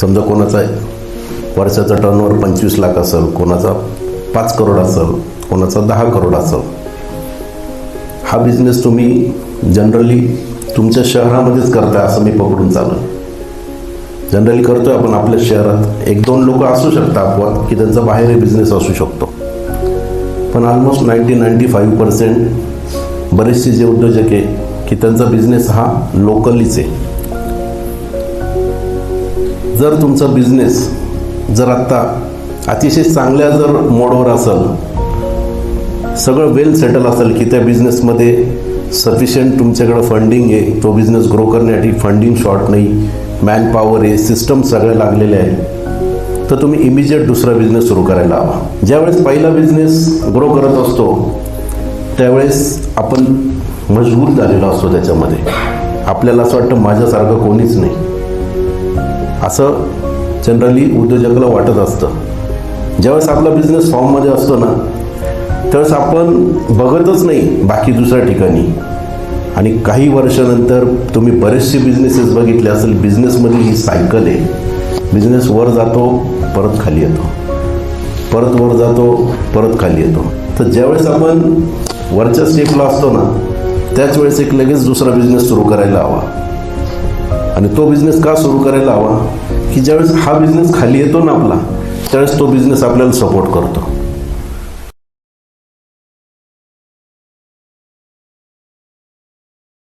समजा कोणाचा वर्षाचा टर्नओव्हर पंचवीस लाख असेल कोणाचा पाच करोड असेल कोणाचा दहा करोड असेल हा बिझनेस तुम्ही जनरली तुमच्या शहरामध्येच करताय असं मी पकडून चालू जनरली करतोय आपण आपल्या शहरात. एक दोन लोक असू शकतात आपण की त्यांचा बाहेर बिझनेस असू शकतो. पण almost ninety ninety five percent बरेचसे जे उद्योजक आहे की त्यांचा बिझनेस हा लोकलीच आहे. जर तुमचा बिझनेस जर आत्ता अतिशय चांगल्या जर मोडवर असेल सगळं वेल सेटल असेल की त्या बिझनेसमध्ये सफिशियंट तुमच्याकडं फंडिंग आहे तो बिझनेस ग्रो करण्यासाठी फंडिंग शॉर्ट नाही मॅन पॉवर आहे सिस्टम सगळे लागलेले आहे तर तुम्ही इमिजिएट दुसरा बिझनेस सुरू करायला हवा. ज्यावेळेस पहिला बिझनेस ग्रो करत असतो त्यावेळेस आपण मजबूर झालेलो असतो त्याच्यामध्ये. आपल्याला असं वाटतं माझ्यासारखं कोणीच नाही. असं जनरली उद्योजकाला वाटत असतं. ज्यावेळेस आपला बिझनेस फॉर्ममध्ये असतो ना त्यावेळेस आपण बघतच नाही बाकी दुसऱ्या ठिकाणी. आणि काही वर्षानंतर तुम्ही बरेचसे बिझनेसेस बघितले असेल बिझनेसमधली ही सायकल आहे. बिझनेस वर जातो परत खाली येतो. परत वर जातो परत खाली येतो. तर ज्यावेळेस आपण वरच्या स्टेपला असतो ना त्याच वेळेस एक लगेच दुसरा बिझनेस सुरू करायला हवा. आणि तो बिझनेस का सुरू करायला हवा? की ज्यावेळेस हा बिझनेस खाली येतो ना आपला त्यावेळेस तो बिझनेस आपल्याला सपोर्ट करतो.